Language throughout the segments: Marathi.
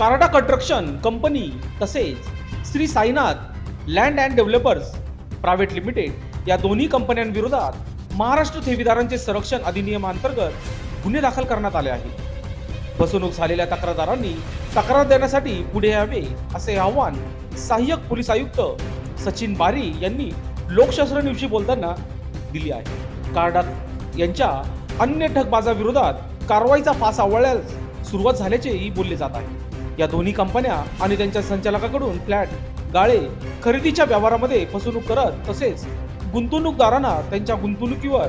कार्डा कन्स्ट्रक्शन कंपनी तसेच Shri Sainath land and developers private limited या दोन्ही कंपन्यांविरोधात महाराष्ट्र ठेवीदारांचे संरक्षण अधिनियमांतर्गत गुन्हे दाखल करण्यात आले आहेत. फसवणूक झालेल्या तक्रारदारांनी तक्रार देण्यासाठी पुढे यावे असे आवाहन सहाय्यक पोलीस आयुक्त सचिन बारी यांनी लोकशास्त्र न्यूजशी बोलताना दिली आहे. कार्डात यांच्या अन्य ठगबाजाविरोधात कारवाईचा फास आवळल्यास सुरुवात झाल्याचेही बोलले जात आहे. या दोन्ही कंपन्या आणि त्यांच्या संचालकाकडून फ्लॅट गाळे खरेदीच्या व्यवहारामध्ये फसवणूक करत तसेच गुंतवणूकदारांना त्यांच्या गुंतवणुकीवर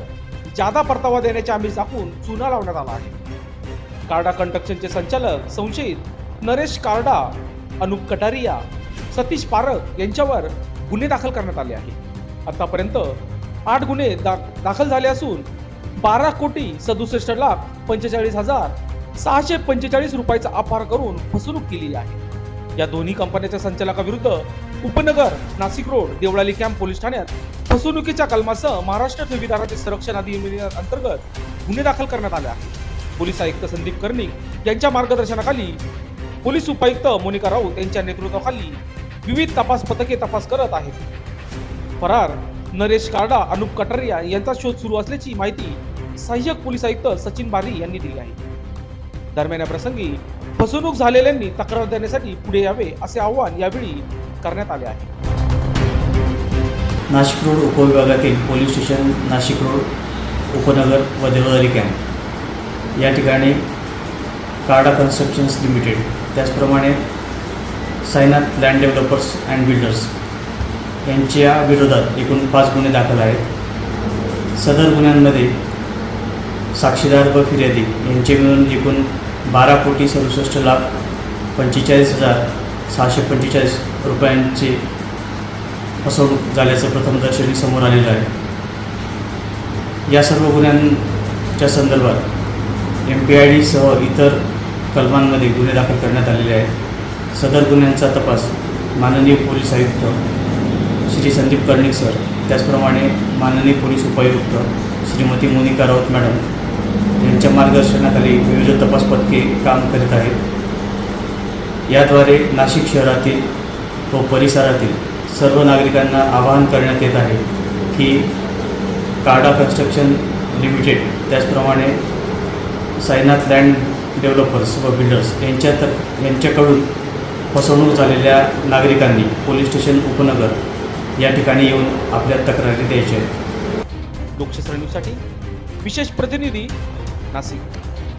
जादा परतावा देण्याचे आम्ही दाखवून चुना लावण्यात आला आहे. कार्डा कंस्ट्रक्शनचे संचालक संशयित नरेश कार्डा अनुप कटारिया सतीश पारक यांच्यावर गुन्हे दाखल करण्यात आले आहे आतापर्यंत आठ गुन्हे दा दाखल झाले असून बारा कोटी सदुसष्ट लाख पंचेचाळीस हजार सहाशे पंचेचाळीस रुपयाचा अपहार करून फसवणूक केली आहे. या दोन्ही कंपन्याच्या संचालकाविरुद्ध Upnagar Nashik road Deolali camp police ठाण्यात फसवणुकीच्या कलमासह महाराष्ट्र ठेवीदाराचे संरक्षण अधिनियमांतर्गत गुन्हे दाखल करण्यात आले आहेत. पोलीस आयुक्त संदीप कर्णिक यांच्या मार्गदर्शनाखाली पोलीस उपायुक्त मोनिका राऊत यांच्या नेतृत्वाखाली विविध तपास पथके तपास करत आहेत. फरार नरेश कार्डा अनुप कटारिया यांचा शोध सुरू असल्याची माहिती सहाय्यक पोलीस आयुक्त सचिन बारी यांनी दिली आहे. दरम्यान या प्रसंगी फसवणूक झालेल्यांनी तक्रार देण्यासाठी पुढे यावे असे आवाहन यावेळी करण्यात आले आहे. Nashik road उपविभागातील police station Nashik road Upnagar व देवदारी कॅम्प. या ठिकाणी कार्डा कन्स्ट्रक्शन्स लिमिटेड त्याचप्रमाणे Sainath land developers and builders यांच्या विरोधात एकूण पाच गुन्हे दाखल आहेत. सदर गुन्ह्यांमध्ये साक्षीदार व फिर्यादी यांचे मिळून एकूण बारा कोटी सदुसष्ट लाख पंचेचाळीस हजार सहाशे पंचेचाळीस रुपयांचे फसवणूक झाल्याचं प्रथमदर्शनी समोर आलेलं आहे. या सर्व गुन्ह्यांच्या संदर्भात एम पी आय डीसह इतर कलमांमध्ये गुन्हे दाखल करण्यात आलेले आहेत. सदर गुन्ह्यांचा तपास माननीय पोलीस आयुक्त श्री संदीप कर्णिक सर त्याचप्रमाणे माननीय पोलीस उपायुक्त श्रीमती मोनिका राऊत मॅडम यांच्या मार्गदर्शनाखाली विविध तपास पथके काम करीत आहेत. याद्वारे नाशिक शहरातील व परिसरातील सर्व नागरिकांना आवाहन करण्यात येत आहे की कार्डा कन्स्ट्रक्शन लिमिटेड त्याचप्रमाणे साईनाथ लँड डेव्हलपर्स व बिल्डर्स यांच्यात यांच्याकडून फसवणूक झालेल्या नागरिकांनी पोलीस स्टेशन उपनगर या ठिकाणी येऊन आपल्या तक्रारी द्यायच्या आहेत. लोकशास्त्र न्यूजसाठी विशेष प्रतिनिधी नाशिक